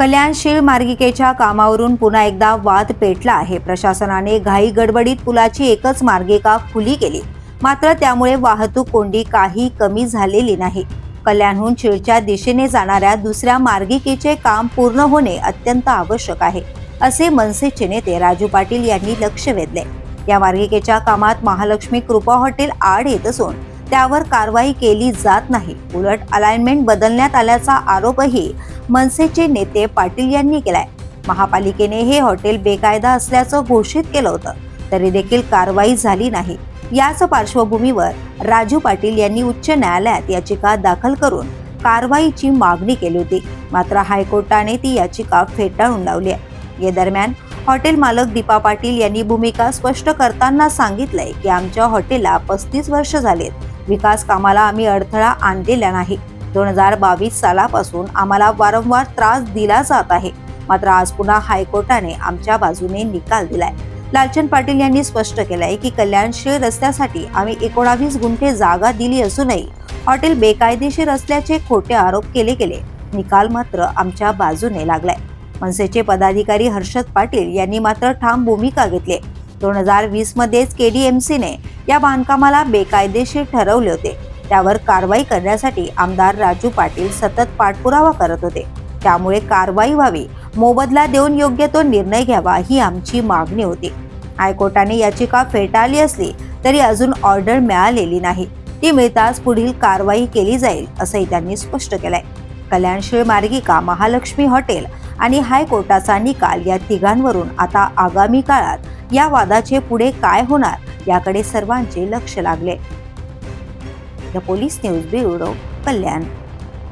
कल्याणशील मार्गिकेच्या कामावरून पुन्हा एकदा वाद पेटला आहे. प्रशासनाने घाई गडबडीत पुलाची एकच मार्गिका खुली केली. मात्र त्यामुळे वाहतूक कोंडी काही कमी झालेली नाही. कल्याणहून शिळच्या दिशेने जाणाऱ्या दुसऱ्या मार्गिकेचे काम पूर्ण होणे अत्यंत आवश्यक आहे असे मनसेचे नेते राजू पाटील यांनी लक्ष वेधले. या मार्गिकेच्या कामात महालक्ष्मी कृपा हॉटेल आड येत असून त्यावर कारवाई केली जात नाही. उलट अलाइनमेंट बदलण्यात आल्याचा आरोपही मनसेचे नेते पाटील यांनी केलाय. महापालिकेने हे हॉटेल बेकायदा असल्याचं घोषित केलं होतं. तरी देखील कारवाई झाली नाही. याच पार्श्वभूमीवर राजू पाटील यांनी उच्च न्यायालयात याचिका दाखल करून कारवाईची मागणी केली होती. मात्र हायकोर्टाने ती याचिका फेटाळून लावली आहे. या दरम्यान हॉटेल मालक दीपा पाटील यांनी भूमिका स्पष्ट करताना सांगितलंय की आमच्या हॉटेलला पस्तीस वर्ष झालेत. विकास कामाला आम्ही अडथळा आणलेला नाही. दोन हजार बावीस सालापासून आम्हाला वारंवार त्रास दिला जात आहे. मात्र आज पुन्हा हायकोर्टाने आमच्या बाजूने निकाल दिलाय. लालचंद पाटील यांनी स्पष्ट केलंय की कल्याणशील रस्त्यासाठी आम्ही एकोणावीस गुंठे जागा दिली असूनही हॉटेल बेकायदेशीर असल्याचे खोटे आरोप केले गेले. निकाल मात्र आमच्या बाजूने लागलाय. मनसेचे पदाधिकारी हर्षद पाटील यांनी मात्र ठाम भूमिका घेतली. दोन हजार वीस मध्येच केडीएमसीने या बांधकामाला बेकायदेशीर ठरवले होते. त्यावर कारवाई करण्यासाठी आमदार राजू पाटील सतत पाठपुरावा करत होते. त्यामुळे कारवाई व्हावी मोबदला देऊन योग्य तो निर्णय घ्यावा ही आमची मागणी होती. हायकोर्टाने याचिका फेटाळली असली तरी अजून ऑर्डर मिळालेली नाही. ती मिळताच पुढील कारवाई केली जाईल असंही त्यांनी स्पष्ट केलंय. कल्याणशील मार्गिका महालक्ष्मी हॉटेल आणि हायकोर्टाचा निकाल या तिघांवरून आता आगामी काळात या वादाचे पुढे काय होणार याकडे सर्वांचे लक्ष लागले. The police news bureau Kalyan.